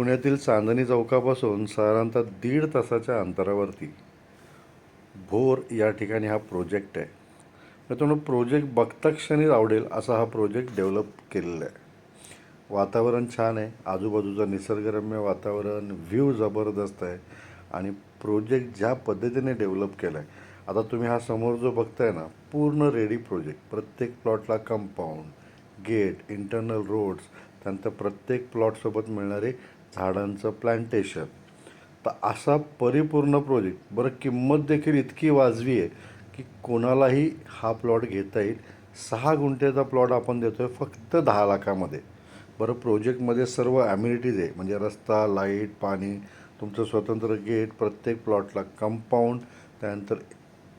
पुण्यातील चांदणी चौकापासून साधारणतः दीड तासाच्या अंतरावरती. भोर या ठिकाणी हा प्रोजेक्ट आहे. मित्रांनो प्रोजेक्ट बघता क्षणीच आवडेल असा हा प्रोजेक्ट डेव्हलप केलेला आहे. वातावरण छान आहे. आजूबाजूचं निसर्गरम्य वातावरण व्ह्यू जबरदस्त आहे. आणि प्रोजेक्ट ज्या पद्धतीने डेव्हलप केला आहे आता तुम्ही हा समोर जो बघताय ना पूर्ण रेडी प्रोजेक्ट प्रत्येक प्लॉटला कंपाऊंड गेट इंटरनल रोड्स त्यानंतर प्रत्येक प्लॉटसोबत मिळणारे झाडांचं प्लांटेशन तर असा परिपूर्ण प्रोजेक्ट बरं किंमत देखील इतकी वाजवी आहे की कोणालाही हा प्लॉट घेता येईल. सहा गुंठेचा प्लॉट आपण देतो आहे फक्त दहा लाखामध्ये. बरं प्रोजेक्टमध्ये सर्व ॲम्युनिटीज आहे म्हणजे रस्ता लाइट पाणी तुमचं स्वतंत्र गेट प्रत्येक प्लॉटला कंपाऊंड त्यानंतर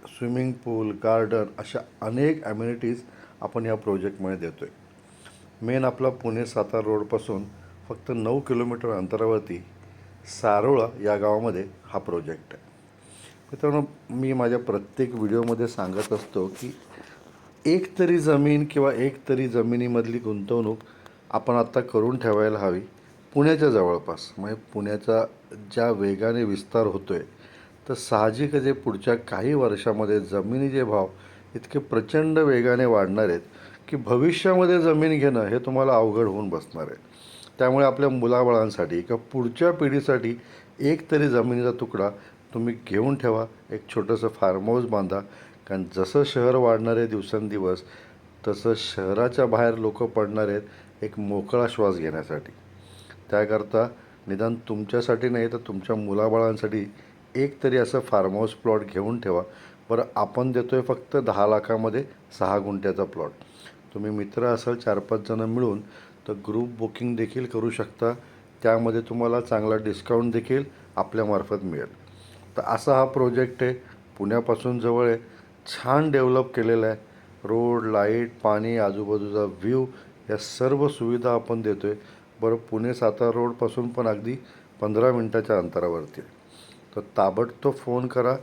स्विमिंग पूल गार्डन अशा अनेक ॲम्युनिटीज आपण या प्रोजेक्टमध्ये देतो आहे मेन आपला पुणे सातारा रोडपासून फक्त नऊ किलोमीटर अंतरावरती सारोळा या गावामध्ये हा प्रोजेक्ट आहे. मित्रांनो मी माझ्या प्रत्येक व्हिडिओमध्ये सांगत असतो की एक तरी जमीन किंवा एक तरी जमिनीमधली गुंतवणूक आपण आत्ता करून ठेवायला हवी पुण्याच्या जवळपास. म्हणजे पुण्याचा ज्या वेगाने विस्तार होतो आहे तर साहजिकच जे पुढच्या काही वर्षामध्ये जमिनीचे भाव इतके प्रचंड वेगाने वाढणार आहेत की भविष्यामध्ये जमीन घेणं हे तुम्हाला अवघड होऊन बसणार आहे. त्यामुळे आपल्या मुलाबाळांसाठी किंवा पुढच्या पिढीसाठी एक तरी जमिनीचा तुकडा तुम्ही घेऊन ठेवा. एक छोटंसं फार्म हाऊस बांधा. कारण जसं शहर वाढणार आहे दिवसेंदिवस तसं शहराच्या बाहेर लोक पडणार आहेत एक मोकळा श्वास घेण्यासाठी. त्याकरता निदान तुमच्यासाठी नाही तर तुमच्या मुलाबाळांसाठी एक तरी असं फार्म हाऊस प्लॉट घेऊन ठेवा. बरं आपण देतो आहे फक्त दहा लाखामध्ये सहा गुंठ्याचा प्लॉट तुम्ही मित्र असाल चार पाच जणं मिळून तर ग्रुप बुकिंग देखील करू शकता. त्यामध्ये तुम्हाला चांगला डिस्काउंट देखील आपल्यामार्फत मिळेल. तर असा हा प्रोजेक्ट आहे. पुण्यापासून जवळ आहे. छान डेव्हलप केलेला आहे. रोड लाइट पाणी आजूबाजूचा व्ह्यू या सर्व सुविधा आपण देतो आहे बरं पुणे सातारा रोडपासून पण अगदी पंधरा मिनटाच्या अंतरावरती आहे. तर ताबडतोब फोन करा.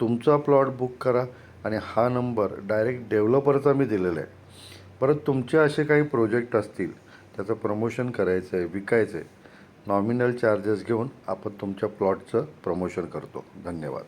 तुमचा प्लॉट बुक करा. आणि हा नंबर डायरेक्ट डेव्हलपरचा मी दिलेला आहे. परत तुमचे असे काही प्रोजेक्ट असतील त्याचं प्रमोशन करायचं आहे विकायचं आहे नॉमिनल चार्जेस घेऊन आपण तुमच्या प्लॉटचं प्रमोशन करतो. धन्यवाद.